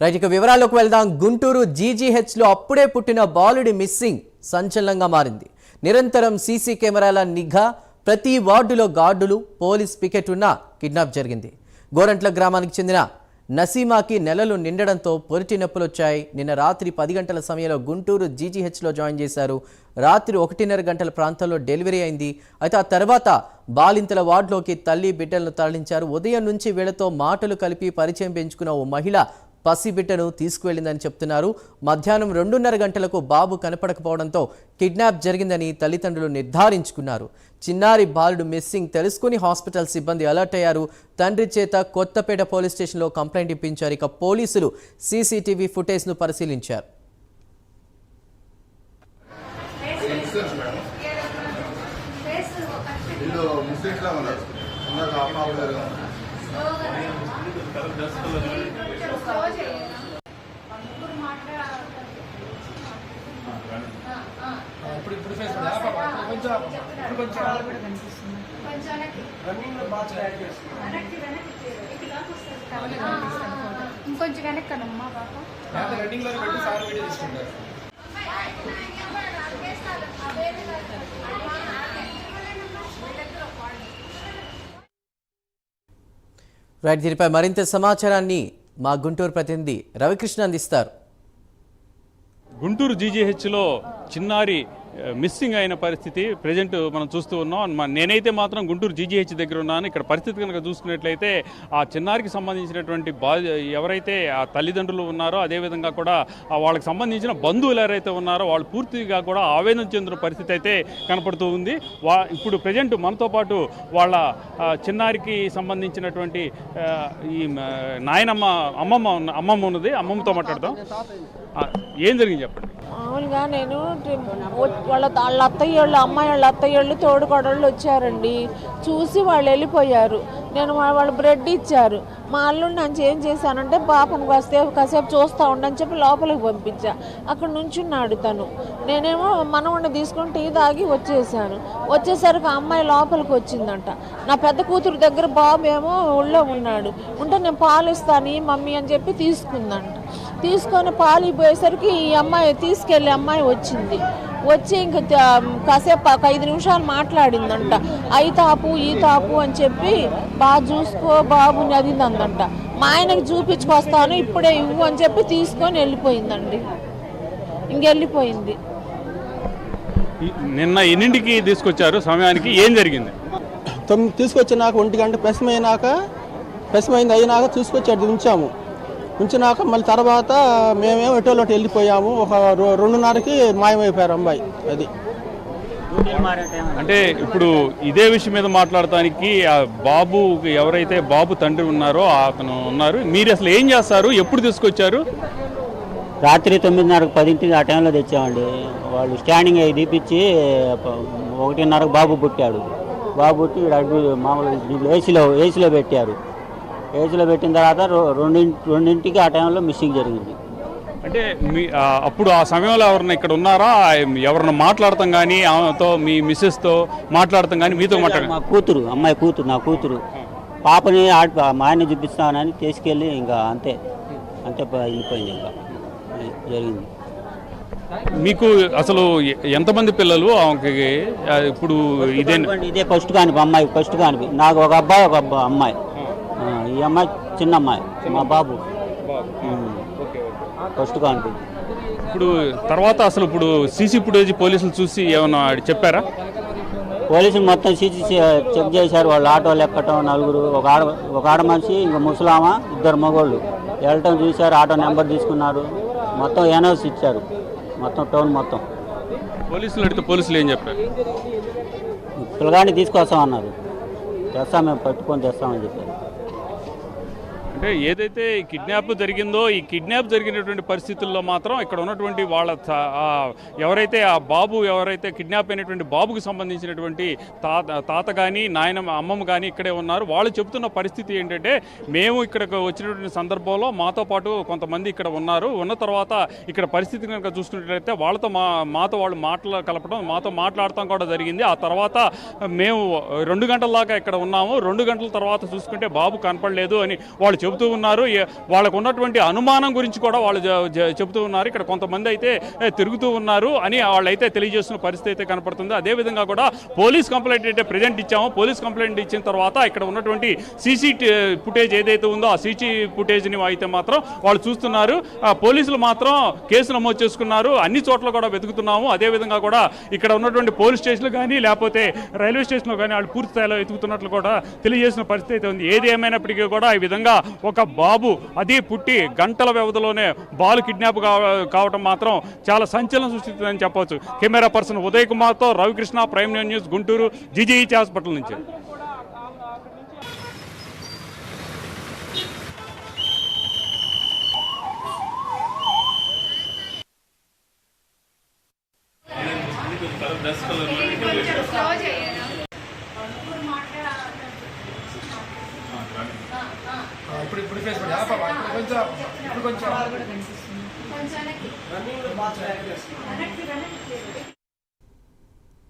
Right ఇక వివరాల్లోకి వెళ్దాం. గుంటూరు జీజీహెచ్లో అప్పుడే పుట్టిన బాలుడి మిస్సింగ్ సంచలనంగా మారింది. నిరంతరం సీసీ కెమెరాల నిఘా ప్రతి వార్డులో గార్డులు పోలీస్ పికెట్ ఉన్న కిడ్నాప్ జరిగింది. గోరంట్ల గ్రామానికి చెందిన నసీమాకి నెలలు నిండడంతో పొరిటి నొప్పులు వచ్చాయి నిన్న రాత్రి పది గంటల సమయంలో గుంటూరు జీజీహెచ్లో జాయిన్ చేశారు. రాత్రి ఒకటిన్నర గంటల ప్రాంతంలో డెలివరీ అయింది. అయితే ఆ తర్వాత బాలింతల వార్డులోకి తల్లి బిడ్డలను తరలించారు. ఉదయం నుంచి వీళ్ళతో మాటలు కలిపి పరిచయం పెంచుకున్న ఓ మహిళ పసిబిడ్డను తీసుకువెళ్ళిందని చెప్తున్నారు. మధ్యాహ్నం రెండున్నర గంటలకు బాబు కనపడకపోవడంతో కిడ్నాప్ జరిగిందని తల్లిదండ్రులు నిర్ధారించుకున్నారు. చిన్నారి బాలుడు మిస్సింగ్ తెలుసుకుని హాస్పిటల్ సిబ్బంది అలర్ట్ అయ్యారు. తండ్రి చేత కొత్తపేట పోలీస్ స్టేషన్లో కంప్లైంట్ ఇప్పించారు. ఇక పోలీసులు సీసీటీవీ ఫుటేజ్ను పరిశీలించారు. ఉన్నారు ఇందాక అమ్మ అవ్వలేదు ఇప్పుడు ఇప్పుడు ఫేస్ కొంచెం ఇప్పుడు కొంచెం రన్నింగ్లో బాగా ఇంకొంచెం వెనక్కనమ్మా పాప రన్నింగ్లో పెట్టి సార్ వీడియో తీసుకుంటారు రైట్ దీనిపై మరింత సమాచారాన్ని మా గుంటూరు ప్రతినిధి రవికృష్ణ అందిస్తారు. గుంటూరు జీజీహెచ్లో చిన్నారి మిస్సింగ్ అయిన పరిస్థితి ప్రజెంట్ మనం చూస్తూ ఉన్నాం. నేనైతే మాత్రం గుంటూరు జీజీహెచ్ దగ్గర ఉన్నాను. ఇక్కడ పరిస్థితి కనుక చూసుకున్నట్లయితే ఆ చిన్నారికి సంబంధించినటువంటి బా ఎవరైతే ఆ తల్లిదండ్రులు ఉన్నారో అదేవిధంగా కూడా వాళ్ళకి సంబంధించిన బంధువులు ఎవరైతే ఉన్నారో వాళ్ళు పూర్తిగా కూడా ఆవేదన చెందిన పరిస్థితి అయితే కనపడుతూ ఉంది. వా ఇప్పుడు ప్రజెంట్ మనతో పాటు వాళ్ళ చిన్నారికి సంబంధించినటువంటి ఈ నాయనమ్మ అమ్మమ్మ ఉన్న అమ్మమ్మ ఉన్నది. అమ్మమ్మతో మాట్లాడదాం. ఏం జరిగింది చెప్పండి. మామూలుగా నేను వాళ్ళ వాళ్ళ అత్తయ్య వాళ్ళు అమ్మాయి వాళ్ళ అత్తయ్య వాళ్ళు తోడుకోడళ్ళు వచ్చారండి. చూసి వాళ్ళు వెళ్ళిపోయారు. నేను వాళ్ళు బ్రెడ్ ఇచ్చారు. మా అల్లుడు నేను ఏం చేశానంటే పాపను వస్తే కాసేపు చూస్తూ ఉండని చెప్పి లోపలికి పంపించా. అక్కడ నుంచున్నాడు తను. నేనేమో మనవడిని తీసుకొని టీ తాగి వచ్చేసాను. వచ్చేసరికి ఆ అమ్మాయి లోపలికి వచ్చిందంట. నా పెద్ద కూతురు దగ్గర బాబు ఏమో ఊళ్ళో ఉన్నాడు. ఉంటే నేను పాలు ఇస్తాను ఈ మమ్మీ అని చెప్పి తీసుకుందంట. తీసుకొని పాలు ఇవ్వేసరికి ఈ అమ్మాయి తీసుకెళ్ళి అమ్మాయి వచ్చింది. వచ్చి ఇంక కాసేపు ఒక ఐదు నిమిషాలు మాట్లాడిందంట. అయి తాపు ఈ తాపు అని చెప్పి బాగా చూసుకో బాబుని అది అందంట. మా ఆయనకి చూపించుకొస్తాను ఇప్పుడే ఇవ్వు అని చెప్పి తీసుకొని వెళ్ళిపోయిందండి. ఇంకెళ్ళిపోయింది. నిన్న ఎన్నింటికి తీసుకొచ్చారు? సమయానికి ఏం జరిగింది? తొమ్మిది తీసుకొచ్చినాక ఒంటి గంట పెసమైనాక పెసమైంది అయినాక తీసుకొచ్చి ఉంచాము. ఉంచినాక మళ్ళీ తర్వాత మేమేమో ఎటోలోటి వెళ్ళిపోయాము. ఒక రెండున్నరకి మాయమైపోయారు అమ్మాయి అది. అంటే ఇప్పుడు ఇదే విషయం మీద మాట్లాడటానికి ఆ బాబు ఎవరైతే బాబు తండ్రి ఉన్నారో అతను ఉన్నారు. మీరు అసలు ఏం చేస్తారు? ఎప్పుడు తీసుకొచ్చారు? రాత్రి తొమ్మిదిన్నరకు పదింటికి ఆ టైంలో తెచ్చామండి. వాళ్ళు స్టాండింగ్ అవి తీపిచ్చి ఒకటిన్నరకు బాబు పుట్టాడు. బాబు పుట్టి మామూలు ఏసీలో ఏసీలో పెట్టారు. ఏసీలో పెట్టిన తర్వాత రెండింటి రెండింటికి ఆ టైంలో మిస్సింగ్ జరిగింది. అంటే మీ అప్పుడు ఆ సమయంలో ఎవరన్నా ఇక్కడ ఉన్నారా? ఎవరన్నా మాట్లాడతాం కానీ ఆమెతో మీ మిస్సెస్తో మాట్లాడతాం కానీ మీతో మాట్లాడ మా కూతురు అమ్మాయి కూతురు నా కూతురు. పాపని మా ఆయన చూపిస్తానని తీసుకెళ్ళి ఇంకా అంతే అంతే వెళ్ళిపోయింది ఇంకా. జరిగింది. మీకు అసలు ఎంతమంది పిల్లలు ఆమెకి? ఇప్పుడు ఇదే ఇదే ఫస్ట్ కానిపి అమ్మాయి ఫస్ట్ కానిపి నాకు ఒక అబ్బాయి ఒక అమ్మాయి. ఈ అమ్మాయి చిన్న అమ్మాయి మా బాబు. ఫస్ట్ కానిపి ఇప్పుడు తర్వాత అసలు ఇప్పుడు సీసీ ఫుటేజ్ పోలీసులు చూసి ఏమన్నా చెప్పారా? పోలీసులు మొత్తం సీసీ చెక్ చేశారు. వాళ్ళు ఆటోలు ఎక్కటం నలుగురు ఒక ఆడ ఒక ఆడ మనిషి ఇంక ముసలామ ఇద్దరు మగోళ్ళు. వెళ్ళటం చూశారు ఆటో నెంబర్ తీసుకున్నారు. మొత్తం ఎన్ఓసి ఇచ్చారు. మొత్తం టౌన్ మొత్తం. పోలీసులు అడిగితే పోలీసులు ఏం చెప్పారు? పిల్లగాడిని తీసుకొస్తామన్నారు. తెస్తాం మేము పట్టుకొని తెస్తామని చెప్పారు. అంటే ఏదైతే ఈ కిడ్నాప్ జరిగిందో ఈ కిడ్నాప్ జరిగినటువంటి పరిస్థితుల్లో మాత్రం ఇక్కడ ఉన్నటువంటి వాళ్ళ ఎవరైతే ఆ బాబు ఎవరైతే కిడ్నాప్ అయినటువంటి బాబుకు సంబంధించినటువంటి తాత తాత కానీ నాయనమ్మ అమ్మమ్మ కానీ ఇక్కడే ఉన్నారు. వాళ్ళు చెబుతున్న పరిస్థితి ఏంటంటే మేము ఇక్కడికి వచ్చినటువంటి సందర్భంలో మాతో పాటు కొంతమంది ఇక్కడ ఉన్నారు. ఉన్న తర్వాత ఇక్కడ పరిస్థితి కనుక చూసుకున్నట్లయితే వాళ్ళతో మా మాతో వాళ్ళు మాటలు కలపడం మాతో మాట్లాడటం కూడా జరిగింది. ఆ తర్వాత మేము రెండు గంటల దాకా ఇక్కడ ఉన్నాము. రెండు గంటల తర్వాత చూసుకుంటే బాబు కనపడలేదు అని వాళ్ళు చెబుతూ ఉన్నారు. వాళ్ళకు ఉన్నటువంటి అనుమానం గురించి కూడా వాళ్ళు చెబుతూ ఉన్నారు. ఇక్కడ కొంతమంది అయితే తిరుగుతూ ఉన్నారు అని వాళ్ళైతే తెలియజేస్తున్న పరిస్థితి అయితే కనపడుతుంది. అదేవిధంగా కూడా పోలీస్ కంప్లైంట్ అయితే ప్రజెంట్ ఇచ్చాము. పోలీస్ కంప్లైంట్ ఇచ్చిన తర్వాత ఇక్కడ ఉన్నటువంటి సీసీ ఫుటేజ్ ఏదైతే ఉందో ఆ సీసీ ఫుటేజ్ని అయితే మాత్రం వాళ్ళు చూస్తున్నారు. పోలీసులు మాత్రం కేసు నమోదు చేసుకున్నారు. అన్ని చోట్ల కూడా వెతుకుతున్నాము. అదేవిధంగా కూడా ఇక్కడ ఉన్నటువంటి పోలీస్ స్టేషన్లు కానీ లేకపోతే రైల్వే స్టేషన్లో కానీ వాళ్ళు పూర్తి స్థాయిలో వెతుకుతున్నట్లు కూడా తెలియజేసిన పరిస్థితి అయితే ఉంది. ఏది ఏమైనప్పటికీ కూడా ఈ విధంగా ఒక బాబు అది పుట్టి గంటల వ్యవధిలోనే బాలు కిడ్నాప్ కావ- కావటం మాత్రం చాలా సంచలనం సృష్టిస్తుందని చెప్పవచ్చు. కెమెరా పర్సన్ ఉదయ్ కుమార్తో Ravikrishna prime news Guntur GGH hospital నుంచి. స్లో చేయను ఆ, ఇప్పుడు ఇప్పుడు ఫేస్ పడి పాప ఇప్పుడు కొంచెం ఇప్పుడు కొంచెం